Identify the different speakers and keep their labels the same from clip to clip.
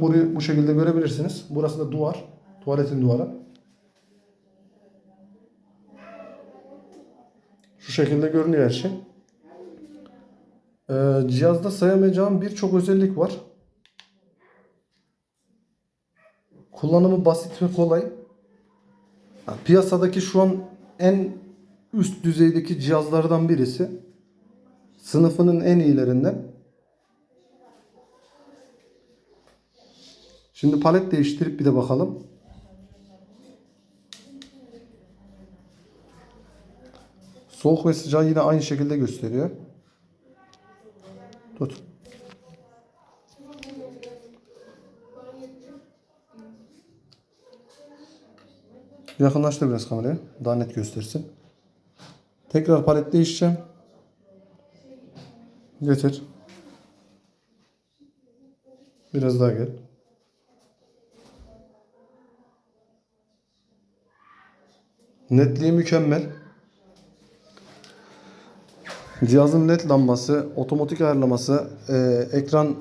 Speaker 1: Burayı bu şekilde görebilirsiniz. Burası da duvar. Tuvaletin duvarı. Şu şekilde görünüyor her şey. Ee, cihazda sayamayacağım birçok özellik var. Kullanımı basit ve kolay. Ha, Piyasadaki şu an en üst düzeydeki cihazlardan birisi. Sınıfının en iyilerinden. Şimdi palet değiştirip bir de bakalım. Soğuk ve sıcağı yine aynı şekilde gösteriyor. Tut. Yakınlaştır biraz kamerayı. Daha net göstersin. Tekrar palet değişeceğim. Getir. Biraz daha gel. Netliği mükemmel. Cihazın led lambası, otomatik ayarlaması, e, ekran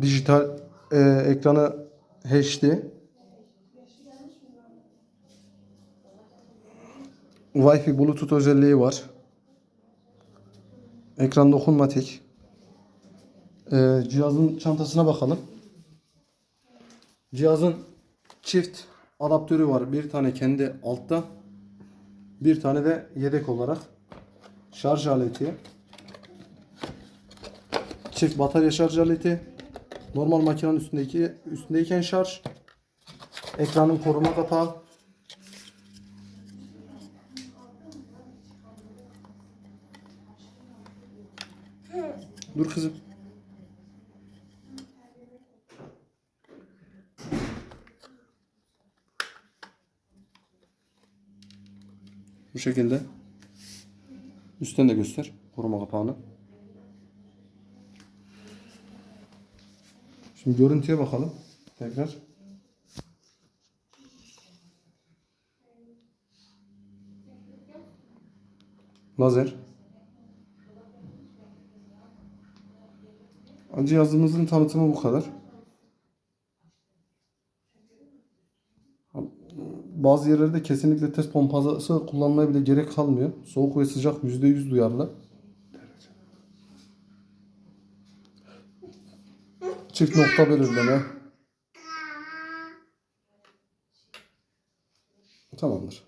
Speaker 1: dijital, e, ekranı HD. Wi-Fi Bluetooth özelliği var. Ekran dokunmatik. E, cihazın çantasına bakalım. Cihazın çift adaptörü var. Bir tane kendi altta. Bir tane de yedek olarak şarj aleti. Çift batarya şarj aleti. Normal makinenin üstündeki üstündeyken şarj. Ekranın koruma kapağı. Dur kızım. Bu şekilde. Üstten de göster koruma kapağını. Şimdi görüntüye bakalım. Tekrar. Lazer. Cihazımızın tanıtımı bu kadar. Bazı yerlerde kesinlikle test pompası kullanmaya bile gerek kalmıyor. Soğuk ve sıcak %100 duyarlı. Çift nokta belirleme. Tamamdır.